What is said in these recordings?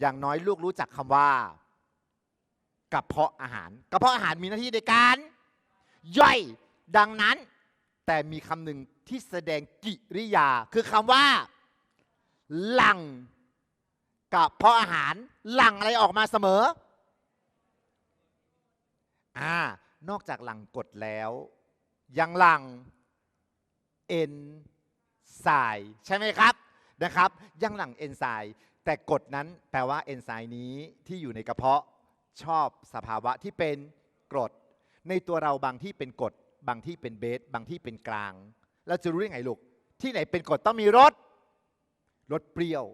อย่างน้อยลูกรู้จักคำว่ากระเพาะอาหารกระเพาะอาหารมีหน้าที่ในการ ย่อยดังนั้น แต่มีคำหนึ่งที่แสดงกิริยา คือคำว่า หลังกระเพาะอาหารหลังอะไรออกมาเสมออ่านอกจากหลังกดแล้ว ยังหลังเอนไซม์ใช่ไหมครับ นะครับยังหลังเอนไซม์แต่กรดนั้นแปลว่าเอนไซม์นี้ที่อยู่ในกระเพาะชอบสภาวะที่เป็นกรด ในตัวเราบางที่เป็นกรดบางที่เป็นเบส บางที่เป็นกลาง เราจะรู้ได้ไงลูก ที่ไหนเป็นกรดต้องมีรสรสเปรี้ยว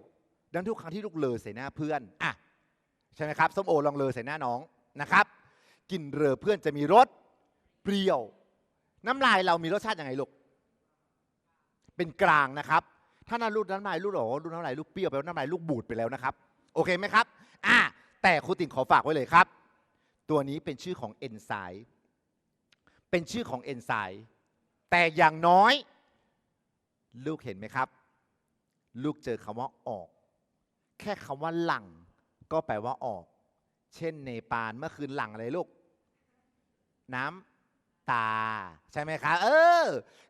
ดังทุกครั้งที่ลูกเลอใส่หน้าเพื่อนอะใช่ไหมครับส้มโอลองเลอใส่หน้าน้องนะครับกลินเรอเพื่อนจะมีรสเปรี้ยว น้ำลายเรามีรสชาติยังไงลูก เป็นกลางนะครับ ถ้าน้ำลูกน้ำลายลูกโอ้ลูกน้ำลายลูกเปรี้ยวไปแล้วน้ำลายลูกบูดไปแล้วนะครับ โอเคไหมครับ อะแต่ครูติ่งขอฝากไว้เลยครับ ตัวนี้เป็นชื่อของเอนไซม์เป็นชื่อของเอนไซม์แต่อย่างน้อย ลูกเห็นไหมครับ ลูกเจอคำว่าออก แค่คำว่าหลังก็แปลว่าออก เช่นเนปาลเมื่อคืนหลังอะไรลูก น้ำตา ใช่ไหมคะเออ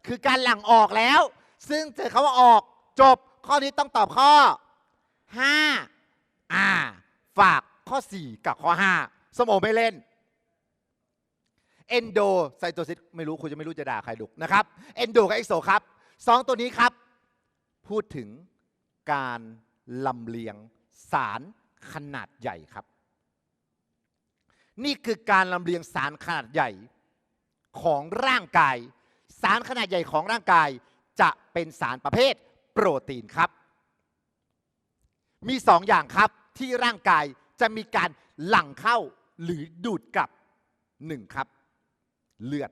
คือการหลังออกแล้ว ซึ่งเจอคำว่าออก จบข้อนี้ต้องตอบข้อ 5 อ่า ฝากข้อ 4 กับข้อ 5 สมองไม่เล่นเอนโดไซโตซิสไม่รู้คุณจะไม่รู้จะด่าใครดุนะครับเอนโดกับเอ็กโซครับสองตัวนี้ครับ พูดถึงการลำเลียงสารขนาดใหญ่ครับ นี่คือการลำเลียงสารขนาดใหญ่ของร่างกาย สารขนาดใหญ่ของร่างกายจะเป็นสารประเภท โปรตีนครับ มีสองอย่างครับที่ร่างกายจะมีการหลั่งเข้าหรือดูดกลับหนึ่งครับ เลือด